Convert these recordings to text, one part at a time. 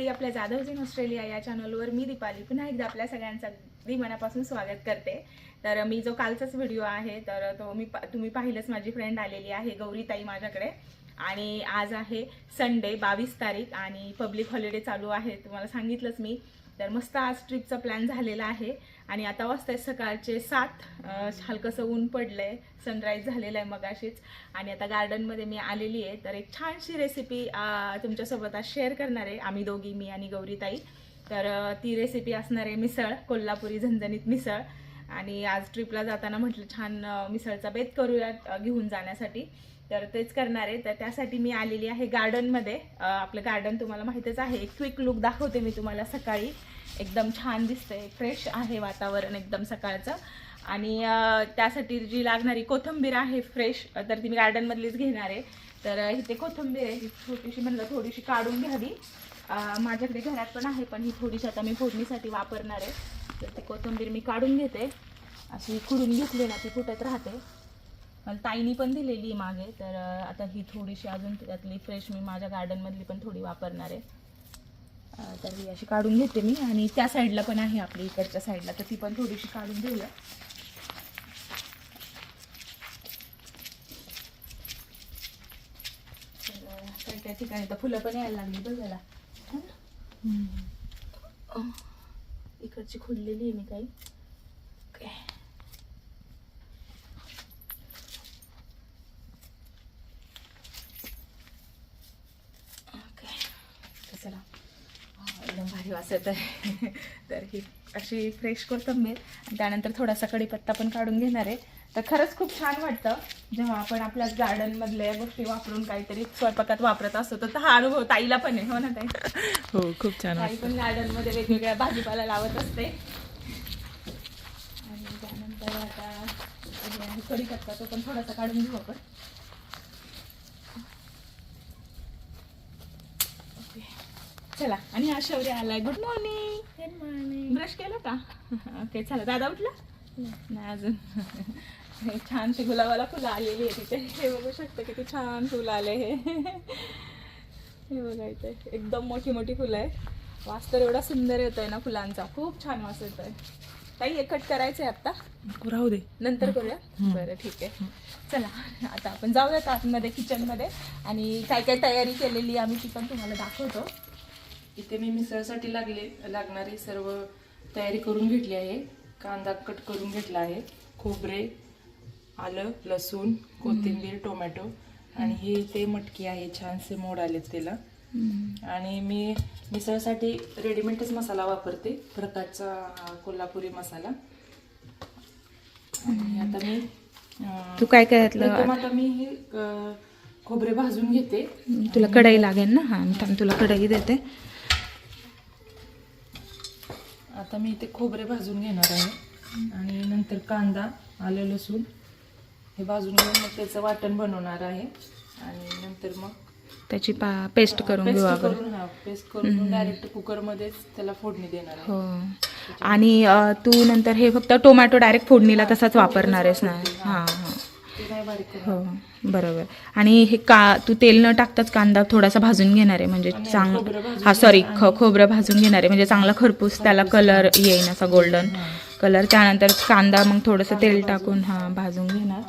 मंडळी आपल्या जाधवजीन ऑस्ट्रेलिया या चॅनलवर मी दीपाली. पुन्हा एकदा आपल्या सगळ्यांचं अगदी मनापासून स्वागत करते. तर मी जो कालचाच व्हिडिओ आहे तर तो मी तुम्ही पाहिलंच. माझी फ्रेंड आलेली आहे गौरीताई माझ्याकडे. आणि आज आहे संडे बावीस तारीख आणि पब्लिक हॉलिडे चालू आहे. तुम्हाला सांगितलंच मी. तर मस्त आज ट्रिपचा प्लॅन झालेला आहे. आणि आता वाजताय सकाळचे सात. हलकंसं ऊन पडलं आहे सनराईज झालेलं आहे मगाशीच. आणि आता गार्डनमध्ये मी आलेली आहे. तर एक छानशी रेसिपी तुमच्यासोबत आज शेअर करणार आहे. आम्ही दोघी मी आणि गौरीताई. तर ती रेसिपी असणार आहे मिसळ कोल्हापुरी झणझणीत मिसळ. आणि आज ट्रिपला जाताना म्हटलं छान मिसळचा बेत करूया घेऊन जाण्यासाठी. तर तेच करणार आहे. तर त्यासाठी मी आलेली आहे गार्डनमध्ये आपलं गार्डन तुम्हाला माहीतच आहे. एक क्विक लुक दाखवते मी तुम्हाला सकाळी. एकदम छान दिसतंय. फ्रेश आहे वातावरण एकदम सकाळचं. आणि त्यासाठी जी लागणारी कोथिंबीर आहे फ्रेश तर ती मी गार्डनमधलीच घेणार आहे. तर इथे कोथिंबीर आहे. ही छोटीशी म्हणलं थोडीशी काढून घ्यावी. माझ्याकडे घरात पण आहे पण ही थोडीशी आता मी फोडणीसाठी वापरणार आहे. तर ती कोथिंबीर मी काढून घेते. अशी खुडून घेतली ना ती फुटत राहते. मला ताईनी पण दिलेली आहे मागे तर आता ही थोडीशी अजून त्यातली फ्रेश मी माझ्या गार्डनमधली पण थोडी वापरणार आहे. तर ही अशी काढून घेते मी. आणि त्या साईडला पण आहे आपली इकडच्या साईडला तर ती पण थोडीशी काढून घेऊया. तर, ठिकाणी तर फुलं पण यायला लागली बघायला इकडची खुडलेली आहे मी काही ओके ओके तर चला हा, येत आहे तर ही अशी फ्रेश कोथिंबीर. आणि त्यानंतर थोडासा कढीपत्ता पण काढून घेणार आहे. तर खरंच खूप छान वाटतं. जेव्हा आपण आपल्या गार्डनमधल्या गोष्टी वापरून काहीतरी स्वयंपाकात वापरत असतो तर हा अनुभव ताईला पण आहे. हो ना ताई? हो खूप छान ताई पण गार्डनमध्ये वेगवेगळ्या भाजीपाला लावत असते. आणि त्यानंतर आता हे आहे कढीपत्ता तो पण थोडासा काढून घेऊ आपण ओके. चला आणि हा शौर्य आलाय. Good morning good morning brush केलं का? ओके चला. दादा उठला? नाही. अजून. हे छानशी गुलाबाला फुलं आलेली आहे तिथे. हे बघू शकता किती छान फुलं आले हे. हे बघा इथे. एकदम मोठी मोठी फुलं आहे वास तर एवढा सुंदर येतोय ना फुलांचा. खूप छान वास येतोय. ताई हे कट करायचंय आता राहू दे. नंतर करूया? बरं ठीक आहे. चला आता आपण जाऊयात आतमध्ये किचनमध्ये आणि काय काय तयारी केलेली आम्ही ती पण तुम्हाला दाखवतो. इथे मी मिसळसाठी लागले लागणारी सर्व तयारी करून घेतली आहे. कांदा कट करून घेतला आहे. खोबरे आलं लसूण कोथिंबीर टोमॅटो आणि ही ते मटकी आहे छानसे मोड आलेत त्याला. आणि मी मिसळसाठी रेडीमेडच मसाला वापरते प्रकारचा कोल्हापुरी मसाला. आणि आता मी तू काय काय आता मी हे खोबरे भाजून घेते. तुला कढई लागेल ना? हां थांब तुला कढई देते. आता मी इथे खोबरे भाजून घेणार आहे. आणि नंतर कांदा आलं लसूण हे भाजून घेऊन मग त्याचं वाटण बनवणार आहे. आणि नंतर मग त्याची पा पेस्ट करून घेऊ पेस्ट आपण. करून हा पेस्ट करून डायरेक्ट कुकरमध्येच त्याला फोडणी देणार आहे. हो. आणि तू नंतर हे फक्त टोमॅटो डायरेक्ट फोडणीला तसाच वापरणार आहेस ना? हां. नाही बारीक करून. हो बरोबर. आणि हे का तू तेल न टाकताच कांदा थोडासा भाजून घेणार आहे म्हणजे चांग हा सॉरी ख खोबरं भाजून घेणार आहे म्हणजे चांगला खरपूस त्याला कलर येईन असा गोल्डन कलर. त्यानंतर कांदा मग थोडंसं तेल टाकून हा भाजून घेणार.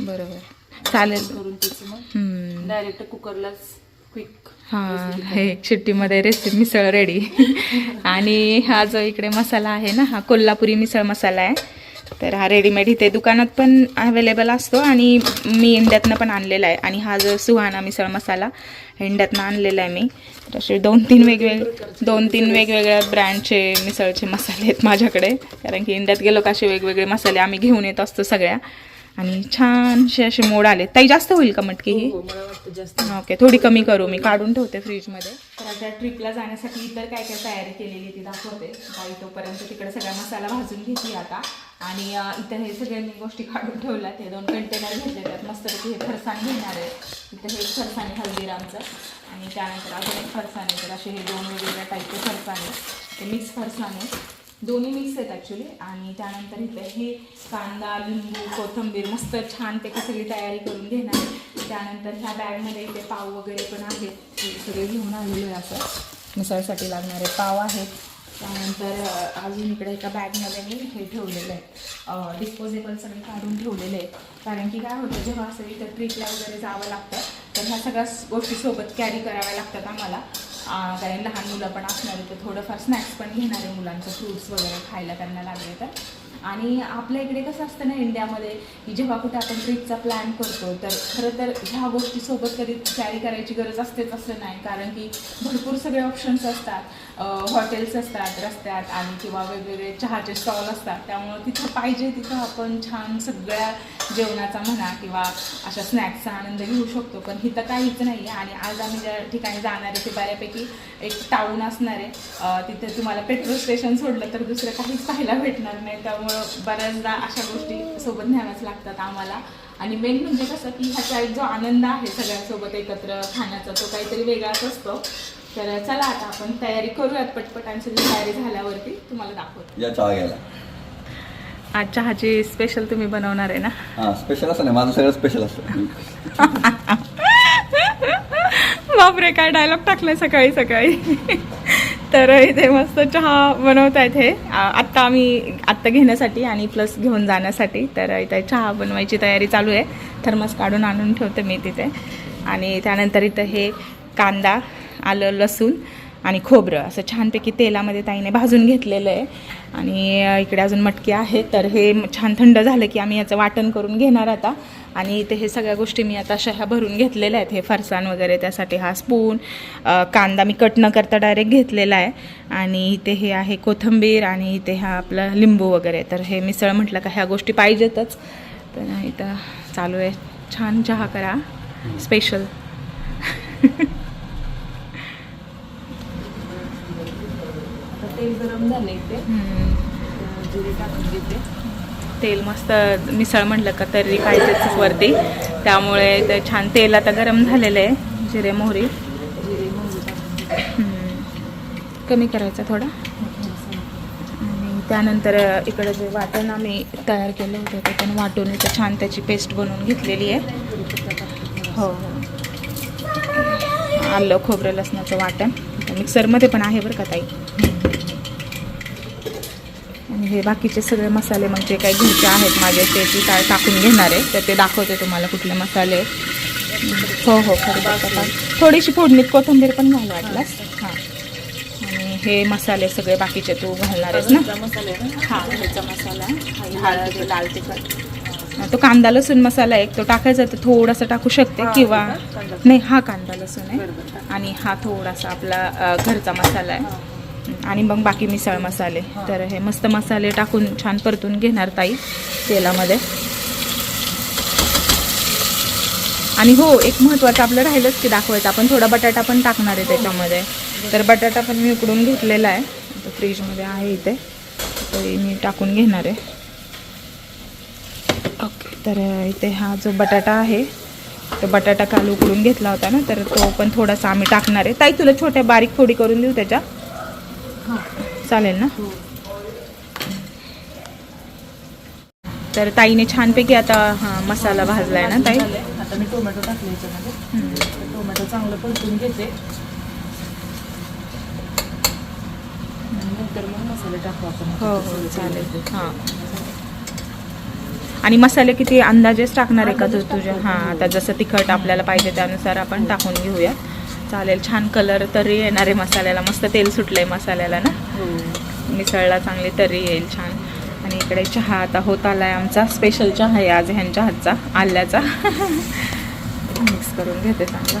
बरोबर. चालेल. डायरेक्ट कुकरलाच क्विक हा हे शिट्टीमध्ये रेसिपी मिसळ रेडी आणि हा जो इकडे मसाला आहे ना हा कोल्हापुरी मिसळ मसाला आहे. तर हा रेडीमेड इथे दुकानात पण अवेलेबल असतो आणि मी इंड्यातनं पण आणलेला आहे. आणि हा जो सुहाना मिसळ मसाला इंड्यातनं आणलेला आहे मी. तर असे दोन तीन वेगवेगळे दोन तीन वेगवेगळ्या ब्रँडचे मिसळचे मसाले आहेत माझ्याकडे. कारण की इंड्यात गेलो का असे वेगवेगळे मसाले आम्ही घेऊन येत असतो सगळ्या. आणि छानसे असे मोड आले. ताई जास्त होईल का मटकी ही? हो वाटतं जास्त. ओके थोडी कमी करू मी. काढून ठेवते फ्रीजमध्ये. तर आता ट्रिपला जाण्यासाठी इतर काय काय तयारी केलेली ती दाखवते. बाई तोपर्यंत तिकडे सगळा मसाला भाजून घेतली आता. आणि इथं हे सगळ्या मी गोष्टी काढून ठेवल्या ते दोन कंटेनर घेतले त्यात मस्तपैकी हे फरसाण घेणार आहे. इथं हे फरसाण हल्दीरामचं. आणि त्यानंतर अजून एक फरसाण आहे. तर असे हे दोन वेगवेगळ्या टाईपचे फरसाण आहे ते मिक्स फरसाण आहे. दोन्ही मिक्स आहेत ॲक्च्युली आणि त्यानंतर इथे हे कांदा लिंबू कोथिंबीर मस्त छान ते सगळी तयारी करून घेणार त्यानंतर ह्या बॅगमध्ये इथे पाव वगैरे पण आहेत. हे सगळे घेऊन आलेलो आहे असं. मिसळसाठी लागणारे पाव आहेत. त्यानंतर अजून इकडे एका बॅगमध्ये मी हे ठेवलेलं आहे. डिस्पोजेबल सगळे काढून ठेवलेले आहे कारण की काय होतं जेव्हा असं इथं ट्रिपला वगैरे जावं लागतं तर ह्या सगळ्या गोष्टी सोबत कॅरी कराव्या लागतात आम्हाला. कारण लहान मुलं पण असणार आहे तर थोडंफार स्नॅक्स पण घेणार आहे मुलांचं फ्रूट्स वगैरे खायला त्यांना लागले तर. आणि आपल्या इकडे कसं असतं ना इंडियामध्ये की जेव्हा कुठे आपण ट्रिपचा प्लॅन करतो तर खरं तर ह्या गोष्टीसोबत कधी कॅरी करायची गरज असतेच असं नाही. कारण की भरपूर सगळे ऑप्शन्स असतात. हॉटेल्स असतात रस्त्यात आणि किंवा वेगवेगळे चहाचे स्टॉल असतात. त्यामुळं तिथं पाहिजे तिथं आपण छान सगळ्या जेवणाचा म्हणा किंवा अशा स्नॅक्सचा आनंद घेऊ शकतो. पण इथं काहीच नाही आहे आणि आज आम्ही ज्या ठिकाणी जाणार आहे ते बऱ्यापैकी एक टाऊन असणार आहे. तिथे तुम्हाला पेट्रोल स्टेशन सोडलं तर दुसरं काहीच पाहायला भेटणार नाही. त्यामुळं बऱ्याचदा अशा गोष्टी सोबत न्याव्याच लागतात आम्हाला. आणि मेन म्हणजे कसं की ह्याचा एक जो आनंद आहे सगळ्यांसोबत एकत्र खाण्याचा तो काहीतरी वेगळाच असतो. तर चला आता आपण तयारी करूयात पटपट. आणि सगळी तयारी झाल्यावरती तुम्हाला दाखवतो. या चहा घ्यायला. आज चहाची स्पेशल तुम्ही बनवणार आहे ना? हां स्पेशल असं नाही माझं सगळं स्पेशल असतं. बापरे काय डायलॉग टाकलाय सकाळी सकाळी. तर इथे मस्त चहा बनवत आहेत हे. आ- आत्ता आम्ही आत्ता घेण्यासाठी आणि प्लस घेऊन जाण्यासाठी तर इथे चहा बनवायची तयारी चालू आहे. थर्मस काढून आणून ठेवते मी तिथे. आणि त्यानंतर इथं हे कांदा आलं लसूण आणि खोबरं. असं छानपैकी तेलामध्ये ताईने भाजून घेतलेलं आहे. आणि इकडे अजून मटकी आहे. तर हे छान थंड झालं की आम्ही याचं वाटण करून घेणार आता. आणि इथे हे सगळ्या गोष्टी मी आता अशा ह्या भरून घेतलेल्या आहेत. हे फरसाण वगैरे त्यासाठी हा स्पून कांदा मी कट न करता डायरेक्ट घेतलेला आहे. आणि इथे हे आहे कोथिंबीर आणि इथे हा आपला लिंबू वगैरे. तर हे मिसळ म्हटलं का ह्या गोष्टी पाहिजेतच. तर इथं चालू आहे. छान चहा करा. स्पेशल आता तेल गरम झालं इथे. जिरे टाकून घेते. तेल मस्त मिसळ म्हटलं का तरी पाहिजेच वरती. त्यामुळे ते छान तेल आता गरम झालेलं आहे जिरे मोहरी. जिरे मोहरी. कमी करायचा थोडा. आणि त्यानंतर इकडे जे वाटण आम्ही तयार केलं होतं ते पण वाटून इथं छान त्याची पेस्ट बनवून घेतलेली आहे. हो हो. आलं खोबरं लसणाचं वाटण. मिक्सरमध्ये पण आहे बरं का ताई? आणि हे बाकीचे सगळे मसाले मग जे काही घरचे आहेत माझे ते ती काय टाकून घेणार आहे तर ते दाखवते तुम्हाला कुठले मसाले. हो हो टाक थोडीशी फोडणीत कोथिंबीर पण घाल वाटल्यास. हां. आणि हे मसाले सगळे बाकीचे तू घालणार आहेस ना? मसाला हा. घरचा मसाला. लाल तिखट. तो कांदा लसूण मसाला एक तो टाकायचा तर थोडासा टाकू शकते किंवा. नाही हा कांदा लसूण आहे. आणि हा थोडासा आपला घरचा मसाला आहे. आणि मग बाकी मिसळ मसाले. तर हे मस्त मसाले टाकून छान परतून घेणार ताई तेलामध्ये. आणि हो एक महत्त्वाचं आपलं राहिलंच की दाखवायचं. आपण थोडा बटाटा पण टाकणार आहे त्याच्यामध्ये. तर बटाटा पण मी उकडून घेतलेला आहे. फ्रीजमध्ये आहे इथे. तरी मी टाकून घेणार आहे. ओके. तर इथे हा जो बटाटा आहे तो बटाटा काल उकडून घेतला होता ना तर तो पण थोडासा आम्ही टाकणार आहे. ताई तुला छोट्या बारीक फोडी करून देऊ त्याच्या? चालेल ना? हो तर ताईने छानपैकी आता हा मसाला भाजलाय ना ताई. आता मी टोमॅटो टाकले याच्यामध्ये. टोमॅटो चांगलं परतून घेते. आणि नंतर मग मसाले टाकू आपण. हो हो चालेल. हां. आणि मसाले किती अंदाजेच टाकणार आहे का तुझ्या? हां आता जसं तिखट आपल्याला पाहिजे त्यानुसार आपण टाकून घेऊया. चालेल छान कलर तरी येणार आहे मसाल्याला. मस्त तेल सुटलंय मसाल्याला ना? हो. मिसळला चांगली तरी येईल छान. आणि इकडे चहा आता होत आलाय आमचा. स्पेशल चहा आहे आज ह्यांच्या हातचा आल्याचा. मिक्स करून घेते चांगला.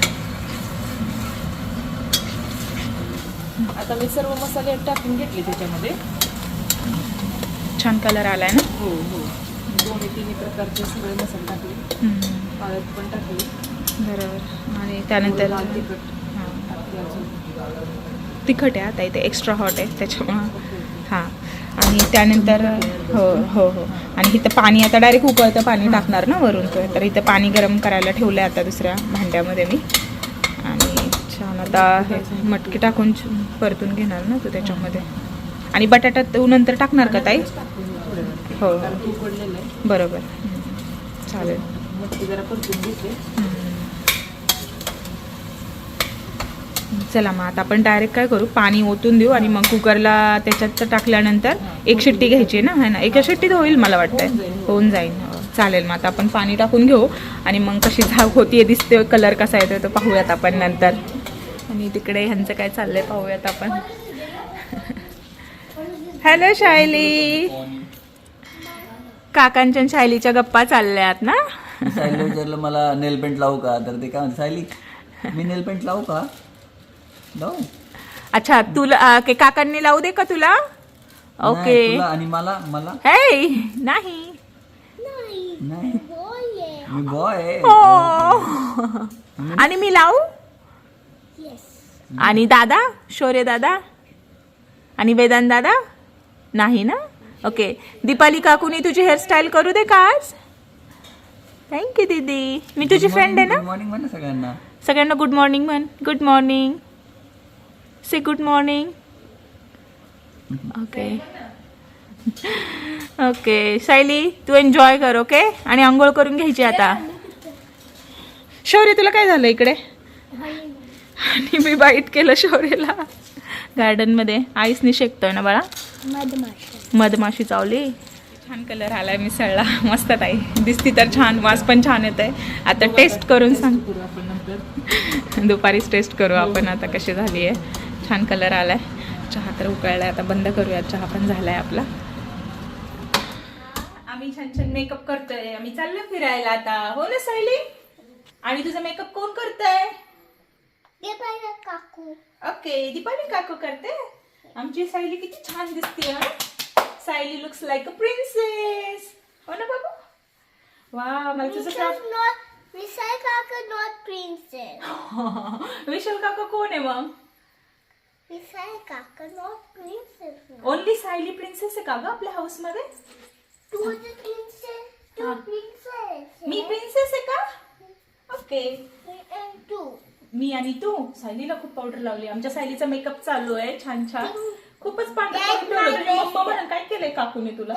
आता मी सर्व मसाले टाकून घेतले त्याच्यामध्ये. छान कलर आलाय ना? हो हो. दोन्ही तिन्ही प्रकारचे सगळे मसाले टाकले. हळद पण टाकली. बरोबर. आणि त्यानंतर तिखट. तिखट आहे आता इथे एक्स्ट्रा हॉट आहे त्याच्यामुळं. हां. आणि त्यानंतर हो हो हो. आणि इथं पाणी आता डायरेक्ट उकळतं पाणी टाकणार ना वरून. तो तर इथं पाणी गरम करायला ठेवलं आहे आता दुसऱ्या भांड्यामध्ये मी. आणि छान आता हे मटकी टाकून परतून घेणार ना तू त्याच्यामध्ये. आणि बटाटा तू नंतर टाकणार का ताई? हो. बरोबर. चालेल मग ते जरा परतून घेते हम्म. चला मग आता आपण डायरेक्ट काय करू? पाणी ओतून देऊ आणि मग कुकरला त्याच्यात टाकल्यानंतर एक शिट्टी घ्यायची ना? है ना? एका शिट्टीत होईल मला वाटतंय. होऊन जाईल. चालेल मग आता आपण पाणी टाकून घेऊ आणि मग कशी झाग होतीये दिसते कलर कसा येतोय तो पाहूयात आपण नंतर. आणि तिकडे ह्यांचं काय चाललंय पाहूयात आपण. हॅलो शायली. काकांच्या शायलीच्या गप्पा चालल्यात ना? मला नेल पेंट लावू का? तर ते काय म्हणते सायली मी नेल पेंट लावू का? अच्छा तुला के काकांनी लावू दे का तुला? ओके. तुला आणि मला मला? हे नाही. नाही मी बॉय आहे. हो. आणि मी लावू? आणि दादा? शौर्य दादा? आणि वेदांत दादा? नाही ना? ओके दीपाली काकूनी तुझी हेअरस्टाईल करू दे का आज? थँक्यू दीदी. मी तुझी फ्रेंड आहे ना? गुड मॉर्निंग म्हणा सगळ्यांना. सगळ्यांना गुड मॉर्निंग म्हण. Good morning say good morning okay okay Shaili तू एन्जॉय कर ओके आणि आंघोळ करून घ्यायची आता. शौर्य तुला काय झालं इकडे? आणि मी बाईट केलं शौर्यला. गार्डनमध्ये आईसनी शेकतोय ना बाळा? मधमाशी. चावली. छान कलर आलाय मिसळला. मस्त ताई. दिसती तर छान वास पण छान येत आहे आता टेस्ट करून सांग. दुपारीच टेस्ट करू आपण. आता कशी झाली आहे छान कलर आलाय. चहा तर उकळलाय आता बंद करूया चहा पण झालाय आपला. आम्ही छान छान मेकअप करतोय. आम्ही चाललोय फिरायला आता. हो ना सायली? आणि तुझा मेकअप कोण करतोय? काकू. ओके दीपाली काकू करते? आमची सायली किती छान दिसते Sayali looks like a princess हो ना बाबू? वा मला तुझं Because not Visay Kaka not princess. का विशाल काका कोण आहे मग? ओनली सायली प्रिन्सेस आहे का ग आपल्या हाऊसमध्ये. मी प्रिन्सेस आहे का? ओके. मी आणि तू. सायलीला खूप पावडर लावली. आमच्या सायलीचा मेकअप चालू आहे. छान छान. खूपच पांढरं मम्मा म्हणून काय केलंय काकूने तुला.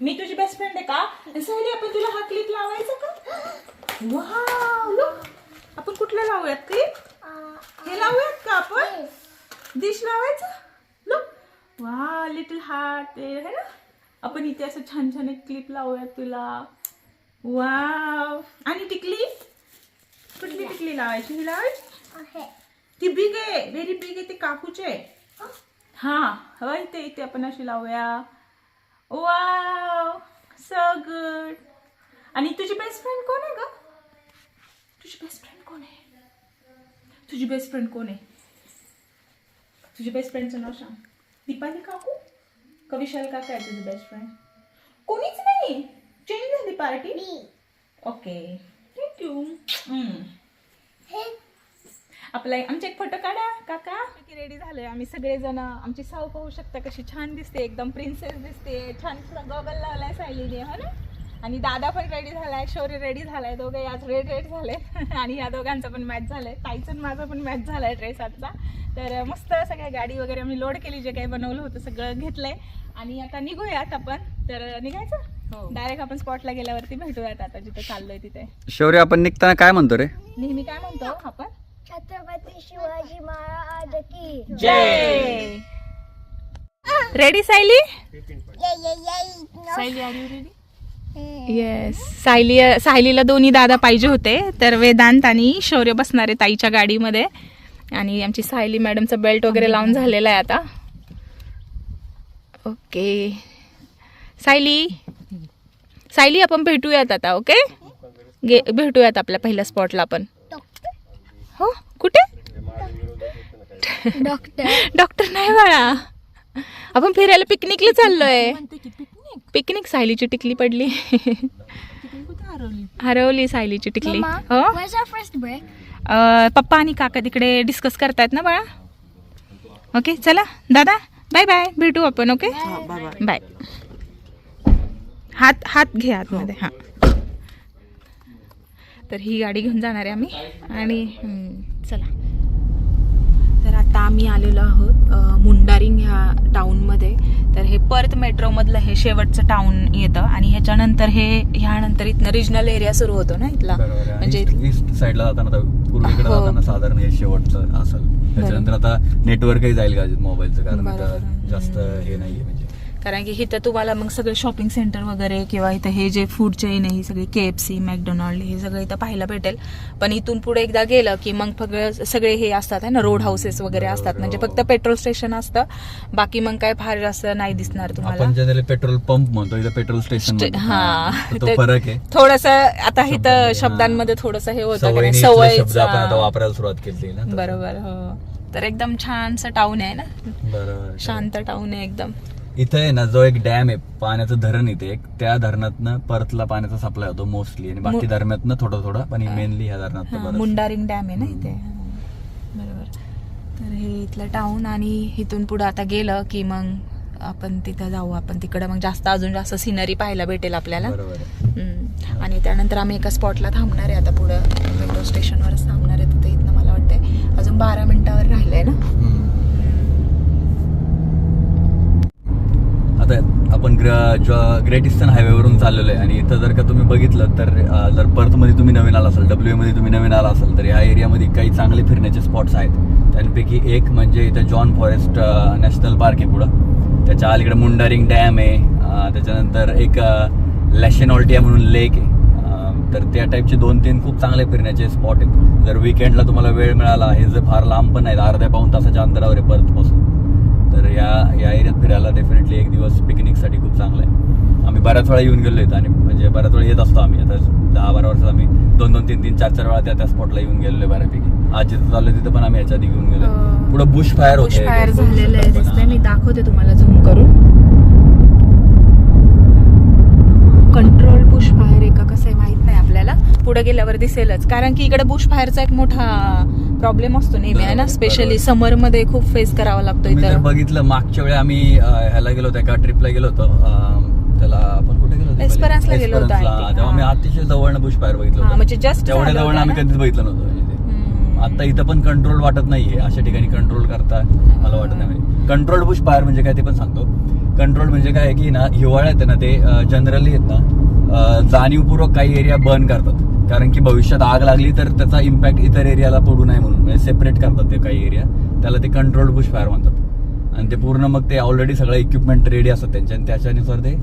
मी तुझी बेस्ट फ्रेंड आहे का? सायली आपण तुला हा क्लिप लावायचा का? Look. आपण कुठला लावूयात क्लिप हे लावूयात का आपण? yes. डिश लावायचं? लुक वा लिटिल हार्ट आहे है ना? आपण इथे असं छान छान एक क्लिप लावूयात तुला. वाव. आणि टिकली? कुठली टिकली लावायची? ही लावायची. ती बिग आहे. व्हेरी बिग आहे. ती काकूचे हा. हवा इथे इथे आपण अशी लावूया. वाव. सो गुड आणि तुझी बेस्ट फ्रेंड कोण आहे ग? तुझी बेस्ट फ्रेंड कोण आहे? तुझी बेस्ट फ्रेंड कोण आहे? तुझ्या बेस्ट फ्रेंडचं नाव सांग. दीपाली काकू? का विशाल काका आहे तुझी बेस्ट फ्रेंड कोणीच नाही. चेंज झाली पार्टी. Okay thank you. आपला आमचा एक फोटो काढा काका. रेडी झालोय. आम्ही सगळेजण आमची साव पाहू शकता कशी छान दिसते. एकदम प्रिन्सेस दिसते. छान गॉगल लावलाय सायलीने हो ना? आणि दादा पण रेडी झालाय शौर्य रेडी झालाय. दोघे आज रेड रेड झाले. आणि या दोघांचा पण मॅच झालाय. ताईचं आणि माझा पण मॅच झालाय ड्रेस आजचा. तर मस्त सगळ्या गाडी वगैरे आम्ही लोड केली जे काही बनवलं होतं सगळं घेतलंय. आणि आता निघूयात आपण. तर निघायचं? हो. डायरेक्ट आपण स्पॉटला गेल्यावरती भेटूयात आता जिथे चाललोय तिथे. शौर्य आपण निघताना काय म्हणतो रे? नेहमी काय म्हणतो आपण? छत्रपती शिवाजी महाराज की. जय! Ready Sayali. Sayali are you ready yes Sayali सायलीला दोन्ही दादा पाहिजे होते तर वेदांत आणि शौर्य बसणारे ताईच्या गाडीमध्ये. आणि आमची सायली मॅडमचं बेल्ट वगैरे लावून झालेलं आहे आता. ओके सायली सायली आपण भेटूयात आता ओके गे भेटूयात आपल्या पहिल्या स्पॉटला आपण. हो? कुठे? Doctor. डॉक्टर नाही बाळा. आपण फिरायला पिकनिकला चाललोय. पिकनिक सायलीची टिकली पडली. हरवली सायलीची टिकली. हो? पप्पा आणि काका तिकडे डिस्कस करतायत ना बाळा? ओके चला. दादा बाय बाय भेटू आपण ओके बाय हात हात घे आतमध्ये हां. तर ही गाडी घेऊन जाणार आहे आम्ही. आणि चला. तर आता आम्ही आलेलो आहोत मुंडारिंग ह्या टाउनमध्ये तर हे पर्थ मेट्रोमधलं हे शेवटचं टाउन येतं आणि ह्याच्यानंतर हे ह्यानंतर इथनं रिजनल एरिया सुरू होतो ना इथला. म्हणजे ईस्ट साईडला जाताना पूर्वेकडे हो. जाताना साधारण हे शेवटचं असेल. त्याच्यानंतर आता नेटवर्कही जाईल का मोबाईलचं कारण जास्त. हे नाहीये. म्हणजे कारण की इथं तुम्हाला मग सगळे शॉपिंग सेंटर वगैरे किंवा इथं हे जे फूड चेन आहे सगळी के एफ सी मॅकडोनाल्ड हे सगळं इथं पाहायला भेटेल. पण इथून पुढे एकदा गेलं की मग फक्त सगळे हे असतात ना रोड हाऊसेस वगैरे असतात. म्हणजे फक्त पेट्रोल स्टेशन असतं. बाकी मग काय फार जास्त नाही दिसणार तुम्हाला. पेट्रोल पंप म्हणतो पेट्रोल स्टेशन स्टे- हा. थोडस आता इथं शब्दांमध्ये, थोडस हे होतं सवय वापरायला सुरुवात केली बरोबर हो. तर एकदम छानसं टाऊन आहे ना. शांत टाऊन आहे एकदम. इथं आहे ना जो एक डॅम आहे पाण्याचं धरण इथे एक त्या धरणातनं परतला पाण्याचा सप्लाय होतो मोस्टली. आणि बाकी धरणातनं थोडं थोडं पण मेनली ह्या धरणात मुंडारिंग डॅम आहे ना इथे. बरोबर. तर हे इथलं टाऊन आणि इथून पुढं आता गेलं की मग आपण तिथं जाऊ आपण तिकडं मग जास्त अजून जास्त सिनरी पाहायला भेटेल आपल्याला. आणि त्यानंतर आम्ही एका स्पॉटला थांबणार आहे आता पुढं. मेट्रो स्टेशनवरच थांबणार आहे तिथे इथनं मला वाटतंय. अजून बारा मिनिटावर राहिलंय ना हम्म. आता आपण ग्र ग्रेट इस्टर्न हायवेवरून चाललेलो आहे आणि इथं जर का तुम्ही बघितलं तर जर पर्थमध्ये तुम्ही नवीन आला असाल डब्ल्यू एमध्ये तुम्ही नवीन आला असाल तर या एरियामध्ये काही चांगले फिरण्याचे स्पॉट्स आहेत. त्यांपैकी एक म्हणजे इथं जॉन फॉरेस्ट नॅशनल पार्क आहे पुढं. त्याच्या अलीकडे मुंडारिंग डॅम आहे. त्याच्यानंतर एक लॅशेनॉल्टिया म्हणून लेक आहे. तर त्या टाईपचे दोन तीन खूप चांगले फिरण्याचे स्पॉट आहेत. जर विकेंडला तुम्हाला वेळ मिळाला हे जर फार लांब पण आहेत अर्ध्या पाऊन तासाच्या अंतरावर आहे पर्थपासून तर या या एरियात फिरायला डेफिनेटली एक दिवस पिकनिकसाठी खूप चांगलं आहे. आम्ही बऱ्याच वेळा येऊन गेलो आहेत आणि म्हणजे बऱ्याच वेळा येत असतो आम्ही. आता दहा बारा वर्षात आम्ही दोन दोन तीन तीन चार चार वेळा त्या त्या स्पॉटला येऊन गेलेलो बऱ्यापैकी. आज जिथं चाललोय तिथं पण आम्ही याच्या आधी घेऊन गेलो. पुढं बुश फायर बुश होते फायर झालेलं आहे. दिसतंय. मी दाखवते तुम्हाला झूम करून. कंट्रोल बुश फायर आहे का कसं आहे माहीत नाही आपल्याला. पुढे गेल्यावर दिसेलच. कारण की इकडे बुश फायरचा एक मोठा प्रॉब्लेम असतो नेहमी आहे ना बरोबर, स्पेशली. समरमध्ये खूप फेस करावा लागतो इथं बघितलं मागच्या वेळी आम्ही अं, ह्याला गेलो होतो एका ट्रिपला गेलो होतो अं, त्याला आपण कुठे गेलो होतो एस्परान्सला गेलो होतो, I एस्परान्सला. think. तेव्हा आम्ही हा. अतिशय जवळ बुश फायर बघितलं हा, होतं म्हणजे just तेवढ्या झालं जवळ होतं आम्ही ना? कधीच बघितलं नव्हतं म्हणजे ते. हम्म. आता इथं पण कंट्रोल वाटत नाहीये अशा ठिकाणी कंट्रोल करता मला वाटत नाही कंट्रोल बुश फायर म्हणजे काय ते पण सांगतो कंट्रोल म्हणजे काय आहे की ना हिवाळ्यात आहे ना ते जनरली आहेत ना अं, जाणीवपूर्वक काही एरिया बर्न करतात कारण की भविष्यात आग लागली तर त्याचा इम्पॅक्ट इतर एरियाला पडू नये म्हणून. म्हणजे सेपरेट करतात ते काही एरिया त्याला ते कंट्रोल बुश फायर म्हणतात. आणि ते पूर्ण मग ते ऑलरेडी सगळं इक्विपमेंट रेडी असतात त्यांच्या. आणि त्याच्यानुसार ते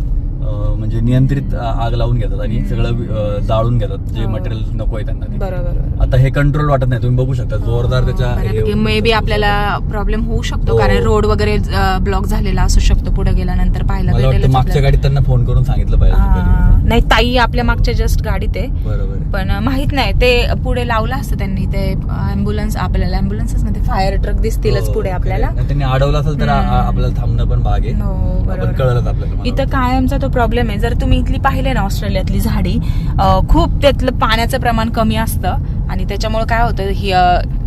म्हणजे नियंत्रित आग लावून घेतात आणि सगळं जाळून घेतात. जे. मटेरियल नको आहे त्यांना ते. बरोबर आता हे कंट्रोल वाटत नाही. तुम्ही बघू शकता. जोरदार त्याच्या हे- मे बी आपल्याला प्रॉब्लेम होऊ शकतो. हो. कारण रोड वगैरे ब्लॉक झालेला असू शकतो पुढे गेल्यानंतर पाहायला मला वाटतं भेटेल मागच्या गाडीत त्यांना फोन करून सांगितलं पाहिजे. नाही ताई आपल्या मागच्या जस्ट गाडीत आहे. बरोबर आहे. पण माहीत नाही. ते पुढे लावलं असतं त्यांनी. ते अँब्युलन्स आपल्याला अँब्युलन्सच नाही फायर ट्रक दिसतीलच हो, पुढे आपल्याला. नाही, त्यांनी अडवलं असेल तर आ- हम्म. आ- आपल्याला थांबणं पण भाग आहे. हो आपण कळलंच आपल्याला. मला इथं कायमचा तो प्रॉब्लेम आहे. जर तुम्ही इथली पाहिले ना ऑस्ट्रेलियातली झाडी खूप त्यातलं पाण्याचं प्रमाण कमी असतं आणि त्याच्यामुळे काय होतं ही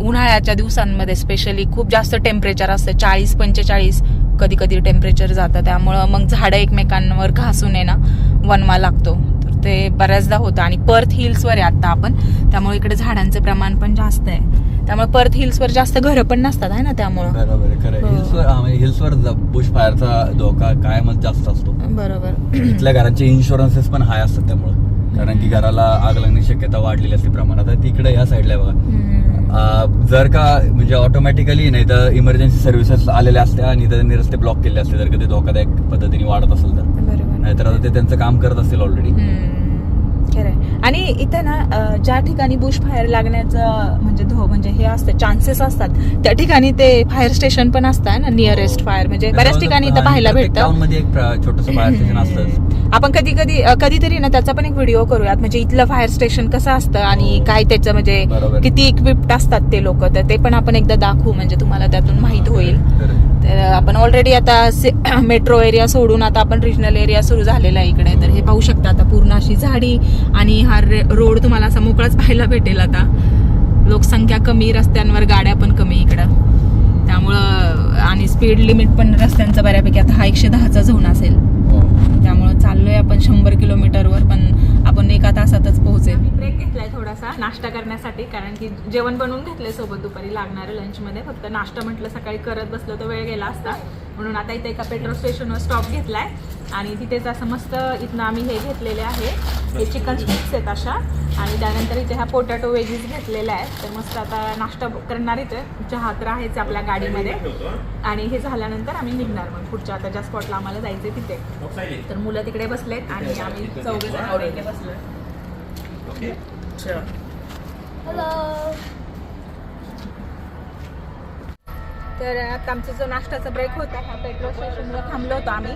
उन्हाळ्याच्या दिवसांमध्ये स्पेशली खूप जास्त टेम्परेचर असतं. चाळीस पंचेचाळीस कधी कधी टेम्परेचर जातं. त्यामुळं मग झाडं एकमेकांवर घासून येणं ना वनवा लागतो. तर ते बऱ्याचदा होतं. आणि पर्थ हिल्सवर आहे आत्ता आपण. त्यामुळे इकडे झाडांचं प्रमाण पण जास्त आहे. त्यामुळे पर्थ हिल्सवर जास्त घरं पण नसतात आहे ना त्यामुळं. बरोबर आहे खरं हो. हिल्सवर हिल्सवर बुश फायरचा धोका कायमच जास्त असतो? बरोबर. इथल्या घरांचे इन्शुरन्सेस पण हाय असतात त्यामुळे. कारण की घराला आग लागण्याची शक्यता वाढलेली असते प्रमाणात. आता तिकडे या साईडला बघा. हम्म. अं, जर का म्हणजे ऑटोमॅटिकली नाही तर इमर्जन्सी सर्व्हिसेस आलेल्या असत्या आणि त्यांनी रस्ते ब्लॉक केले असते. जर का ते धोकादायक पद्धतीने वाढत असेल तर. बरोबर. नाहीतर आता ते त्यांचं काम करत असतील ऑलरेडी हम्म. खरंय आणि इथं ना ज्या ठिकाणी बुश फायर लागण्याचं म्हणजे धो म्हणजे हे असतं चान्सेस असतात त्या ठिकाणी ते फायर स्टेशन पण असतात ना नियरेस्ट फायर म्हणजे बऱ्याच ठिकाणी इथं पाहायला भेटतं. एक छोटस फायर स्टेशन असतं आपण कधी कधी कधीतरी ना त्याचा पण एक व्हिडिओ करूयात. म्हणजे इथलं फायर स्टेशन कसं असतं आणि. काय त्याचं म्हणजे. किती इक्विप्ड असतात ते लोक. तर ते पण आपण एकदा दाखवू म्हणजे तुम्हाला त्यातून माहीत होईल. तर आपण ऑलरेडी आता मेट्रो एरिया सोडून आता आपण रिजनल एरिया सुरू झालेला आहे इकडे. तर हे पाहू शकता आता पूर्ण अशी झाडी आणि हा रोड तुम्हाला असा मोकळाच पाहायला भेटेल आता. लोकसंख्या कमी रस्त्यांवर गाड्या पण कमी इकडं. त्यामुळं आणि स्पीड लिमिट पण रस्त्यांचं बऱ्यापैकी आता हा एकशे दहाचा झोन असेल. आपण शंभर किलोमीटरवर पण आपण एका तासातच पोहोचेल. ब्रेक घेतलाय नाश्ता करण्यासाठी कारण की जेवण बनवून घेतलंय सोबत दुपारी लागणारं लंचमध्ये फक्त नाश्ता म्हटलं सकाळी करत बसलो तर वेळ गेला असता. म्हणून आता इथे एका पेट्रोल स्टेशनवर स्टॉप घेतलाय. आणि तिथेच असं मस्त इथनं आम्ही हे घेतलेले आहे. हे चिकन स्टिक्स आहेत अशा. आणि त्यानंतर इथे ह्या पोटॅटो वेजीस घेतलेल्या आहेत तर मस्त आता नाश्ता करणार इथे. चहा तर आहेच आपल्या गाडीमध्ये. आणि हे झाल्यानंतर आम्ही निघणार मग पुढच्या आता ज्या स्पॉटला आम्हाला जायचं तिथे. तर मुलं तिकडे बसलेत आणि आम्ही चौघे जण Hello. तर आता आमचा जो नाश्त्याचा ब्रेक होता ह्या पेट्रोल स्टेशनवर थांबलो होतो आम्ही.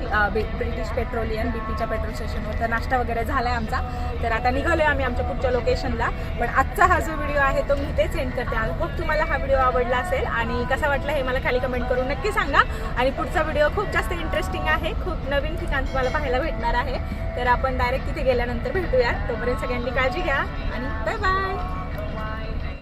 ब्रिटिश पेट्रोलियम बीपीच्या पेट्रोल स्टेशनवर तर नाश्ता वगैरे झाला आहे आमचा. तर आता निघालो आम्ही आमच्या पुढच्या लोकेशनला पण आजचा हा जो व्हिडिओ आहे तो मी तेच सेंड करते. आय खूप तुम्हाला हा व्हिडिओ आवडला असेल. आणि कसा वाटला हे मला खाली कमेंट करून नक्की सांगा. आणि पुढचा व्हिडिओ खूप जास्त इंटरेस्टिंग आहे. खूप नवीन ठिकाण तुम्हाला पाहायला भेटणार आहे. तर आपण डायरेक्ट तिथे गेल्यानंतर भेटूया तोपर्यंत सगळ्यांनी काळजी घ्या. आणि बाय बाय